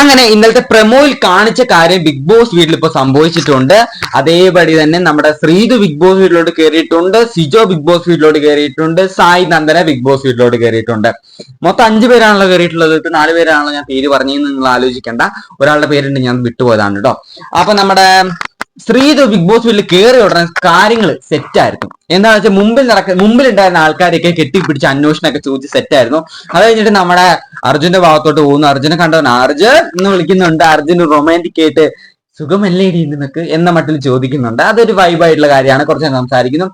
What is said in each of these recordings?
അങ്ങനെ ഇന്നലത്തെ പ്രമോയിൽ കാണിച്ച കാര്യം ബിഗ് ബോസ് വീട്ടിൽ ഇപ്പൊ സംഭവിച്ചിട്ടുണ്ട്. അതേപടി തന്നെ നമ്മുടെ ശ്രീതു ബിഗ് ബോസ് വീട്ടിലോട്ട് കയറിയിട്ടുണ്ട് സിജോ ബിഗ് ബോസ് വീട്ടിലോട്ട് കയറിയിട്ടുണ്ട് സായി നന്ദന ബിഗ് ബോസ് വീട്ടിലോട്ട് കയറിയിട്ടുണ്ട് മൊത്തം അഞ്ചു പേരാണല്ലോ കയറിയിട്ടുള്ളത് ഇപ്പൊ നാല് പേരാണല്ലോ ഞാൻ പേര് പറഞ്ഞു നിങ്ങൾ ആലോചിക്കേണ്ട. ഒരാളുടെ പേരുണ്ട് ഞാൻ വിട്ടുപോയതാണ് കേട്ടോ. അപ്പൊ നമ്മുടെ ശ്രീതു ബിഗ് ബോസ് വീട്ടിൽ കയറി ഉടനെ കാര്യങ്ങൾ സെറ്റായിരുന്നു. എന്താണെന്ന് വെച്ചാൽ മുമ്പിൽ നടക്ക മുമ്പിൽ ഉണ്ടായിരുന്ന ആൾക്കാരെയൊക്കെ കെട്ടിപ്പിടിച്ച് അന്വേഷണമൊക്കെ ചോദിച്ച് സെറ്റായിരുന്നു. അത് കഴിഞ്ഞിട്ട് നമ്മുടെ അർജുന്റെ ഭാഗത്തോട്ട് പോകുന്നു. അർജുനെ കണ്ടവൻ അർജുൻ എന്ന് വിളിക്കുന്നുണ്ട്. അർജുൻ റൊമാന്റിക് ആയിട്ട് സുഖമല്ലേ ഇടി നിനക്ക് എന്ന മട്ടിൽ ചോദിക്കുന്നുണ്ട്. അതൊരു വൈബായിട്ടുള്ള കാര്യമാണ്. കുറച്ച് സംസാരിക്കുന്നു.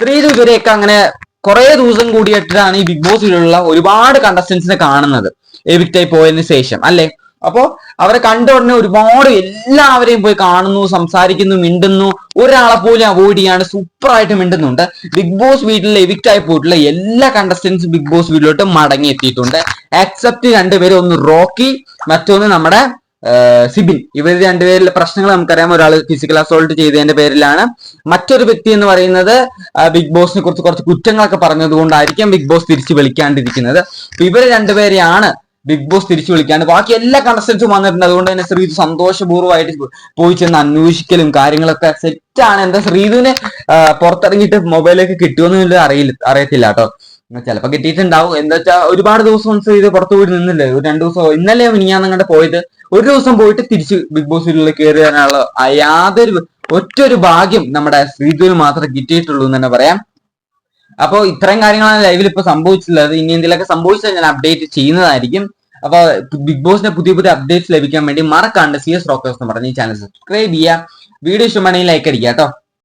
ശ്രീജു ഇവരെയൊക്കെ അങ്ങനെ കുറെ ദിവസം കൂടിയിട്ടാണ് ഈ ബിഗ് ബോസിലുള്ള ഒരുപാട് കണ്ടസ്റ്റൻസിനെ കാണുന്നത്. എവിക്റ്റായി പോയതിന് ശേഷം അല്ലെ? അപ്പോ അവരെ കണ്ട ഉടനെ ഒരുപാട് എല്ലാവരെയും പോയി കാണുന്നു സംസാരിക്കുന്നു മിണ്ടുന്നു. ഒരാളെ പോലും അവോയ്ഡ് ചെയ്യാണ് സൂപ്പർ ആയിട്ട് മിണ്ടുന്നുണ്ട്. ബിഗ് ബോസ് വീട്ടിൽ എവിക്റ്റ് ആയി പോയിട്ടുള്ള എല്ലാ കണ്ടസ്റ്റൻസും ബിഗ് ബോസ് വീട്ടിലോട്ട് മടങ്ങി എത്തിയിട്ടുണ്ട്. എക്സെപ്റ്റ് രണ്ടുപേരും ഒന്ന് റോക്കി മറ്റൊന്ന് നമ്മുടെ സിബിൻ. ഇവർ രണ്ടുപേരിലെ പ്രശ്നങ്ങൾ നമുക്കറിയാം. ഒരാൾ ഫിസിക്കൽ അസോൾട്ട് ചെയ്തതിന്റെ പേരിലാണ്. മറ്റൊരു വ്യക്തി എന്ന് പറയുന്നത് ബിഗ് ബോസിനെ കുറിച്ച് കുറച്ച് കുറ്റങ്ങളൊക്കെ പറഞ്ഞത് കൊണ്ടായിരിക്കും ബിഗ് ബോസ് തിരിച്ചു വിളിക്കാണ്ടിരിക്കുന്നത്. അപ്പൊ ഇവർ രണ്ടുപേരെയാണ് ബിഗ് ബോസ് തിരിച്ചു വിളിക്കാണ്ട്. ബാക്കി എല്ലാ കണ്ടസ്റ്റൻസും വന്നിട്ടുണ്ട്. അതുകൊണ്ട് തന്നെ ശ്രീതു സന്തോഷപൂർവമായിട്ട് പോയി ചെന്ന് അന്വേഷിക്കലും കാര്യങ്ങളൊക്കെ സെറ്റാണ് എന്താ ശ്രീതുവിനെ പുറത്തിറങ്ങിയിട്ട് മൊബൈലൊക്കെ കിട്ടുമെന്ന് അറിയില്ല അറിയത്തില്ല കേട്ടോ. ചിലപ്പോ കിട്ടിയിട്ടുണ്ടാവും. എന്താ വെച്ചാൽ ഒരുപാട് ദിവസം ഇത് പുറത്തു പോയി നിന്നില്ലേ? ഒരു രണ്ടു ദിവസം ഇന്നലെ ഞാൻ അങ്ങോട്ട് പോയത് ഒരു ദിവസം പോയിട്ട് തിരിച്ച് ബിഗ് ബോസ് വീട്ടിൽ കയറിയാനുള്ള വരാനുള്ള യാതൊരു ഒറ്റ ഒരു ഭാഗ്യം നമ്മുടെ ശ്രീധുവിന് മാത്രമേ കിട്ടിയിട്ടുള്ളൂ എന്ന് തന്നെ പറയാം. അപ്പോൾ ഇത്രയും കാര്യങ്ങളാണ് ലൈവിൽ ഇപ്പൊ സംഭവിച്ചിട്ടുള്ളത്. ഇനി എന്തെങ്കിലുമൊക്കെ സംഭവിച്ചാൽ ഞാൻ അപ്ഡേറ്റ് ചെയ്യുന്നതായിരിക്കും. അപ്പോൾ ബിഗ് ബോസിന്റെ പുതിയ പുതിയ അപ്ഡേറ്റ്സ് ലഭിക്കാൻ വേണ്ടി മറക്കാണ്ട് സി എസ് റോക്കേഴ്സ് എന്ന് പറഞ്ഞ ഈ ചാനൽ സബ്സ്ക്രൈബ് ചെയ്യുക. വീഡിയോ ഇഷ്ടമാണെങ്കിൽ ലൈക്ക് അടിക്കുക കേട്ടോ.